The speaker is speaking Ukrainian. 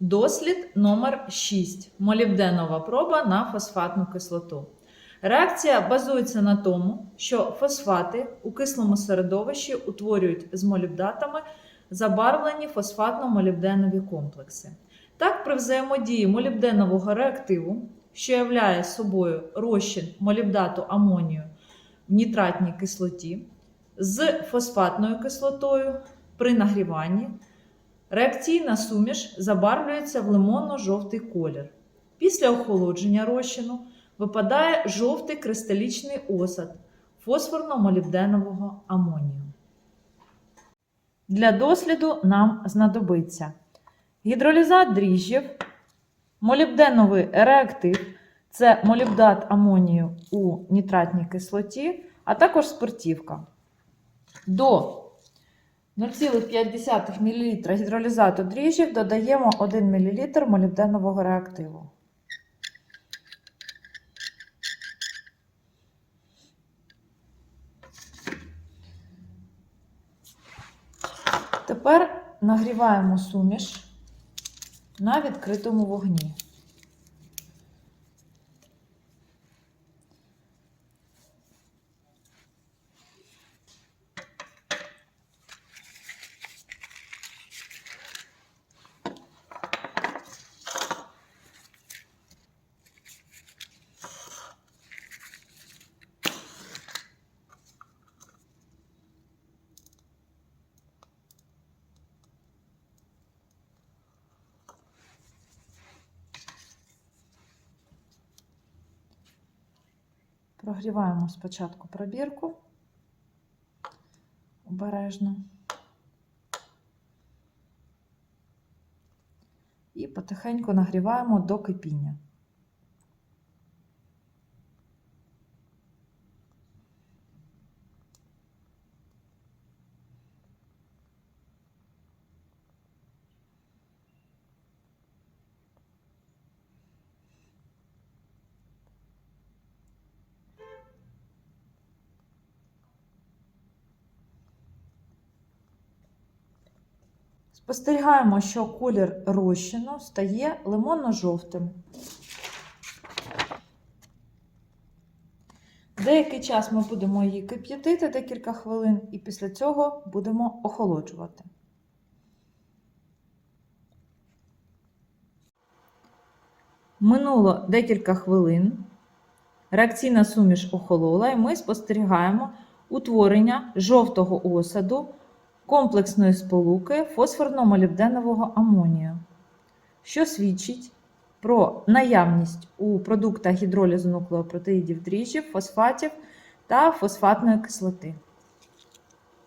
Дослід номер 6. Молібденова проба на фосфатну кислоту. Реакція базується на тому, що фосфати у кислому середовищі утворюють з молібдатами забарвлені фосфатно-молібденові комплекси. Так, при взаємодії молібденового реактиву, що являє собою розчин молібдату амонію в нітратній кислоті, з фосфатною кислотою при нагріванні реакційна суміш забарвлюється в лимонно-жовтий колір. Після охолодження розчину випадає жовтий кристалічний осад фосфорно-молібденового амонію. Для досліду нам знадобиться гідролізат дріжджів, молібденовий реактив це молібдат амонію у нітратній кислоті, а також спиртівка. До 0,5 мл гідролізату дріжджів додаємо 1 мл молібденового реактиву. Тепер нагріваємо суміш на відкритому вогні. Прогріваємо спочатку пробірку обережно. І потихеньку нагріваємо до кипіння. Спостерігаємо, що колір розчину стає лимонно-жовтим. Деякий час ми будемо її кип'ятити декілька хвилин, і після цього будемо охолоджувати. Минуло декілька хвилин. Реакційна суміш охолола, і ми спостерігаємо утворення жовтого осаду комплексної сполуки фосфорно-молібденового амонію, що свідчить про наявність у продуктах гідролізу нуклеопротеїдів дріжджів, фосфатів та фосфатної кислоти.